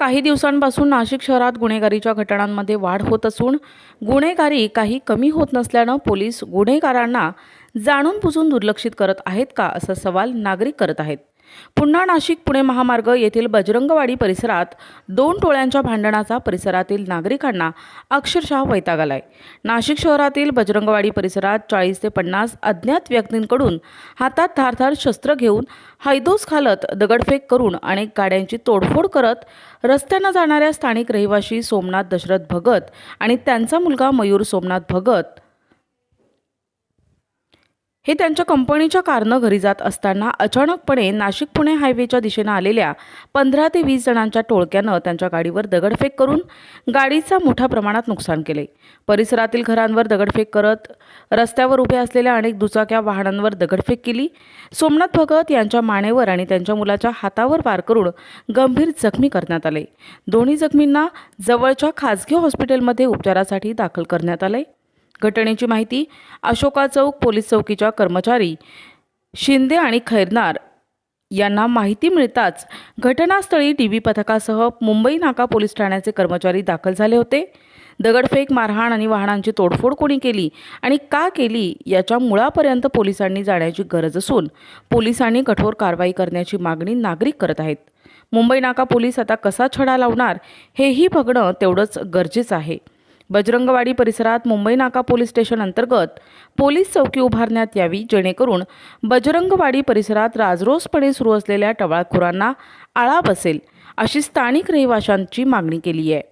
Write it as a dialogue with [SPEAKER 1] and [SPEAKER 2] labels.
[SPEAKER 1] काही दिवसांपासून नाशिक शहरात गुन्हेगारीच्या घटनांमध्ये वाढ होत असून गुन्हेगारी काही कमी होत नसल्यानं पोलीस गुन्हेगारांना जाणून बुजून दुर्लक्षित करत आहेत का असा सवाल नागरिक करत आहेत. पुन्हा नाशिक पुणे महामार्ग येथील बजरंगवाडी परिसरात दोन टोळ्यांच्या भांडणाचा परिसरातील नागरिकांना अक्षरशः वैताग आलाय. नाशिक शहरातील बजरंगवाडी परिसरात चाळीस ते पन्नास अज्ञात व्यक्तींकडून हातात धारधार शस्त्र घेऊन हैदोस घालत दगडफेक करून अनेक गाड्यांची तोडफोड करत रस्त्यानं जाणाऱ्या स्थानिक रहिवाशी सोमनाथ दशरथ भगत आणि त्यांचा मुलगा मयूर सोमनाथ भगत हे त्यांच्या कंपनीच्या कारनं घरी जात असताना अचानकपणे नाशिक पुणे हायवेच्या दिशेनं आलेल्या पंधरा ते वीस जणांच्या टोळक्यानं त्यांच्या गाडीवर दगडफेक करून गाडीचा मोठ्या प्रमाणात नुकसान केले. परिसरातील घरांवर दगडफेक करत रस्त्यावर उभ्या असलेल्या अनेक दुचाक्या वाहनांवर दगडफेक केली. सोमनाथ भगत यांच्या मानेवर आणि त्यांच्या मुलाच्या हातावर वार करून गंभीर जखमी करण्यात आले. दोन्ही जखमींना जवळच्या खाजगी हॉस्पिटलमध्ये उपचारासाठी दाखल करण्यात आले घटनेची माहिती अशोका चौक पोलीस चौकीच्या कर्मचारी शिंदे आणि खैरनार यांना माहिती मिळताच घटनास्थळी टी व्ही पथकासह मुंबई नाका पोलीस ठाण्याचे कर्मचारी दाखल झाले होते. दगडफेक मारहाण आणि वाहनांची तोडफोड कोणी केली आणि का केली याच्या मुळापर्यंत पोलिसांनी जाण्याची गरज असून पोलिसांनी कठोर कारवाई करण्याची मागणी नागरिक करत आहेत. मुंबई नाका पोलीस आता कसा छडा लावणार हेही बघणं तेवढंच गरजेचं आहे. बजरंगवाडी परिसरात मुंबई नाका पोलीस स्टेशन अंतर्गत पोलीस चौकी उभारण्यात यावी जेणेकरून बजरंगवाडी परिसरात राजरोसपणे सुरू असलेल्या टवाळखोरांना आळा बसेल अशी स्थानिक रहिवाशांची मागणी केली आहे.